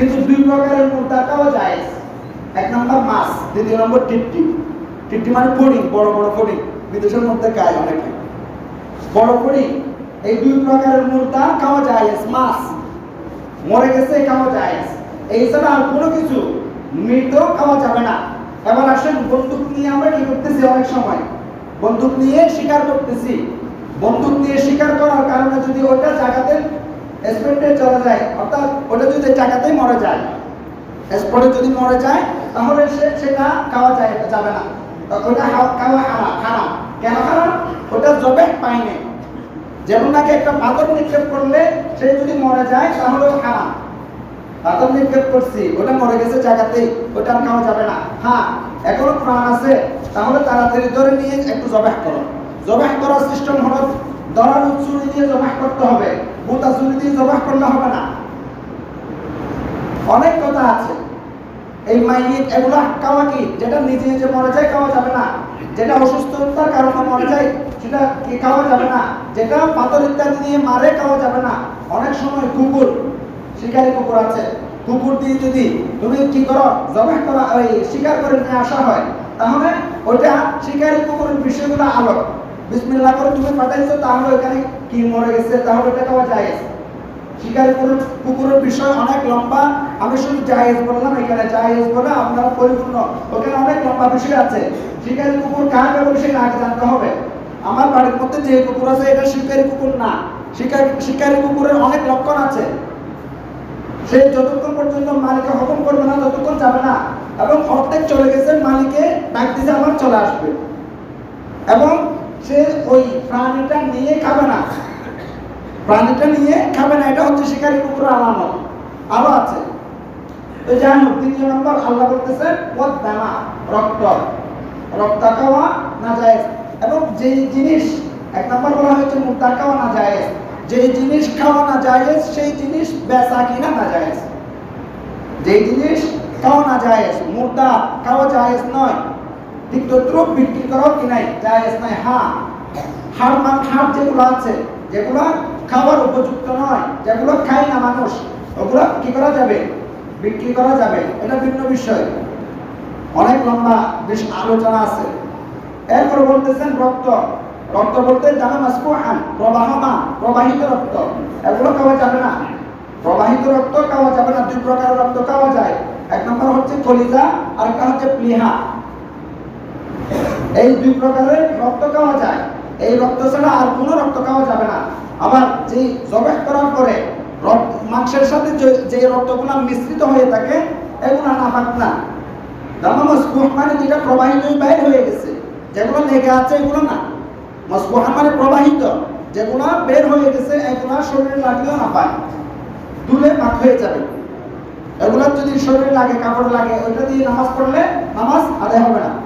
কিন্তু দুই প্রকারের মুদ্রা খাওয়া যায় এক নম্বর মাছ, দ্বিতীয় নম্বর টিট্টি। টিট্টি মানে ফড়িং বড় বড় ফড়িং বিদেশের মধ্যে খায় অনেকে। বড় ফড়িং এই দুই প্রকারের মুদ্রা খাওয়া যায় মাছ, মরে গেছে, খাওয়া যায় এই ছাড়া আর কোনো কিছু মৃত খাওয়া যাবে না। এবার আসেন, বন্দুক নিয়ে আমরা কি করতেছি অনেক সময়? বন্দুক নিয়ে শিকার করতেছি। বন্দুক নিয়ে শিকার করার কারণে যদি ওটা জায়গাতে স্পেন্ডে চলে যায়, অর্থাৎ ওটা যদি জায়গাতেই মরে যায় স্পটে যদি মরে যায়, তাহলে সে সেটা খাওয়া যায়, যাবে না। ওটা খাওয়া হারাম হারাম। কেন হারাম? ওটা জবে পায়নি যেমন নাকি একটা পাথর নিক্ষেপ করলে সে যদি মরে যায় তাহলে হারাম। পাথর নিক্ষেপ করছি, ওটা মরে গেছে জায়গাতেই ওটা খাওয়া যাবে না। হ্যাঁ এখনও প্রাণ আছে, তাহলে তাড়াতাড়ি ধরে নিয়ে একটু জবাহ করো। জবাহ করার সিস্টেম হলো দরার চুরি দিয়ে জবাহ করতে হবে। চুরি দিয়ে করলে হবে না। অনেক কথা আছে। এই যেটা নিজে নিজে মরে যায় খাওয়া যাবে না। যেটা অসুস্থতার কারণে মরে যায়, সেটা খাওয়া যাবে না? যেটা পাথর ইত্যাদি মারে খাওয়া যাবে না। অনেক সময় কুকুর, শিকারী কুকুর আছে। কুকুর দিয়ে যদি তুমি কি করো? জবাহ করা, ওই শিকার করে নিয়ে আসা হয়। তাহলে ওইটা শিকারী কুকুরের বিষয়গুলো আলো বিসমিল্লাহ করে তুমি পাঠাইছো তাহলে ওইখানে কি মরে গেছে? তাহলে এটা খাওয়া যায় শিকারী কুকুর কুকুরের বিষয় অনেক লম্বা, আমি শুধু জায়েজ বললাম, এখানে জায়েজ বলে আপনারা পরিপূর্ণ। ওখানে অনেক লম্বা বিষয় আছে। শিকারী কুকুর কাকে বলে সেটা আগে জানতে হবে? আমার বাড়ির মধ্যে যে কুকুর আছে, এটা শিকারী কুকুর না। শিকারী শিকারী কুকুরের অনেক লক্ষণ আছে। সে যতক্ষণ পর্যন্ত মালিকে হুকুম করবে না, ততক্ষণ যাবে না। এবং অর্ধেক চলে গেছে, মালিকে ডাক দিতে আমার চলে আসবে। এবং সে ওই প্রাণীটা নিয়ে খাবে না। প্রাণীটা নিয়ে খাবে না, এটা হচ্ছে শিকারী কুকুরের আলামত। আরও আছে। তো যাই হোক, দ্বিতীয় নম্বর আল্লাহ বলতেছে ওয়াদ দামা রক্ত। রক্ত খাওয়া না যায় এবং যেই জিনিস, এক নম্বর বলা হয়েছে মুদ্রা খাওয়া না যায় যেই জিনিস খাওয়া না যায় সেই জিনিস বেচা কিনা না যায় যেই জিনিস খাওয়া না যায় মুদ্রা খাওয়া যায় নয়। তদ্রুপ বিক্রি করাও কি নাই? জায়েজ নাই হ্যাঁ হাড় মান হাড় যেগুলো আছে, যেগুলো খাওয়ার উপযুক্ত নয়, যেগুলো খায় না মানুষ, ওগুলো কি করা যাবে? বিক্রি করা যাবে। এটা ভিন্ন বিষয়। অনেক লম্বা বেশ আলোচনা আছে। এরপর বলতেছেন রক্ত। রক্ত বলতে জানা মাসকুহান প্রবাহমান, প্রবাহিত রক্ত। এগুলো খাওয়া যাবে না। প্রবাহিত রক্ত খাওয়া যাবে না, দুই প্রকারের রক্ত খাওয়া যায়। এক নম্বর হচ্ছে কলিজা আর একটা হচ্ছে প্লিহা। এই দুই প্রকারের রক্ত খাওয়া যায়। এই রক্ত ছাড়া আর কোনো রক্ত খাওয়া যাবে না। আবার যেই জবাই করার পরে মাংসের সাথে যে- রক্তগুলো মিশ্রিত হয়ে থাকে, এগুলো নাপাক না। দামা মসকুহ মানে যেটা প্রবাহিত বাইর হয়ে গেছে, যেগুলো লেগে আছে এগুলো না। মসকুহ মানে প্রবাহিত যেগুলো বের হয়ে গেছে, এগুলো শরীরে লাগলেও না পায়। দুলে পাক হয়ে যাবে। এগুলো যদি শরীরে লাগে, কাপড় লাগে, ওইটা দিয়ে নামাজ পড়লে নামাজ আদায় হবে না।